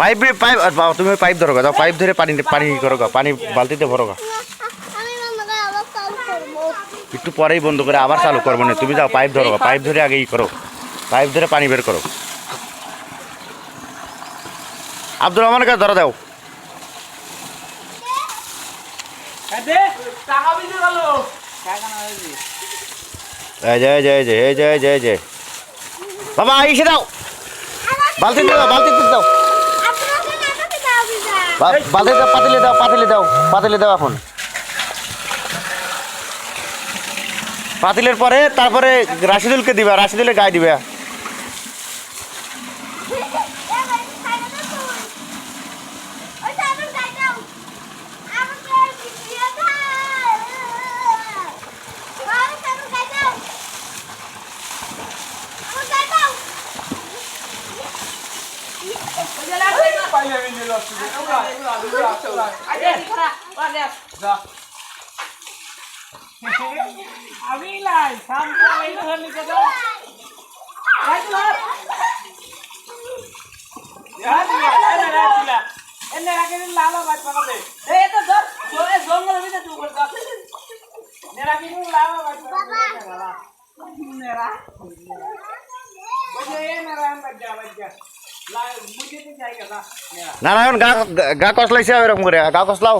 Pipe pipe তুমি pipe ধরো গা, যাও পাইপ ধরে পানি পানি করো পানি বালতিতে ভরো একটু পরেই বন্ধ করে আবার চালু করব না। তুমি যাও পাইপ ধরো পাইপ ধরে আগেই করো। পাইপ ধরে পানি বের করো। আব্দুর রহমানের কাছে ধরো দাও এই যে এই যে এই যে এই যে এই যে এই যে। বাবা, এসে দাও। বালতি দাও বালতি দাও আপনাকে নাটকে দাও। বিজা বা- বালতিতে দাও, পাতিলে দাও পাতিলে দাও পাতিলে দাও এখন। পাতিলের পরে, তারপরে রাশিদুলকে দিবা, রাশিদুলের গায়ে দিবা ওই চাদর গায়ে দাও আমাকে দিয়ে দাও আমার চাদর গায়ে দাও আমার গায়ে দাও আমি লাই সামনে এই ধরনি কত রাইট লট ইয়ার এনে রাখিলা এনে রাখে দিন লালা বাজ পাকাতে এই তো ধর জোরে জঙ্গল ভিতরে তুই বল কাছে নে রাখি দিন লালা বাজ পাকাতে নেরা ওই এ নেরা বাজ যা বাজ যা লা মুঝে তো চাই কথা নেরা নারায়ণ গা গা কসলাইছে এরকম করে গা কসলাও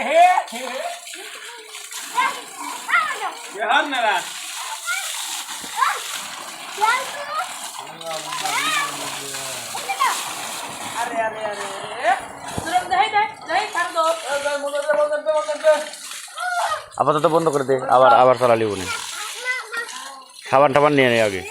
হেই আর আপাতত বন্ধ করে দে আবার আবার চালালি উনি খাবার টাবার নিয়ে নেই আগে।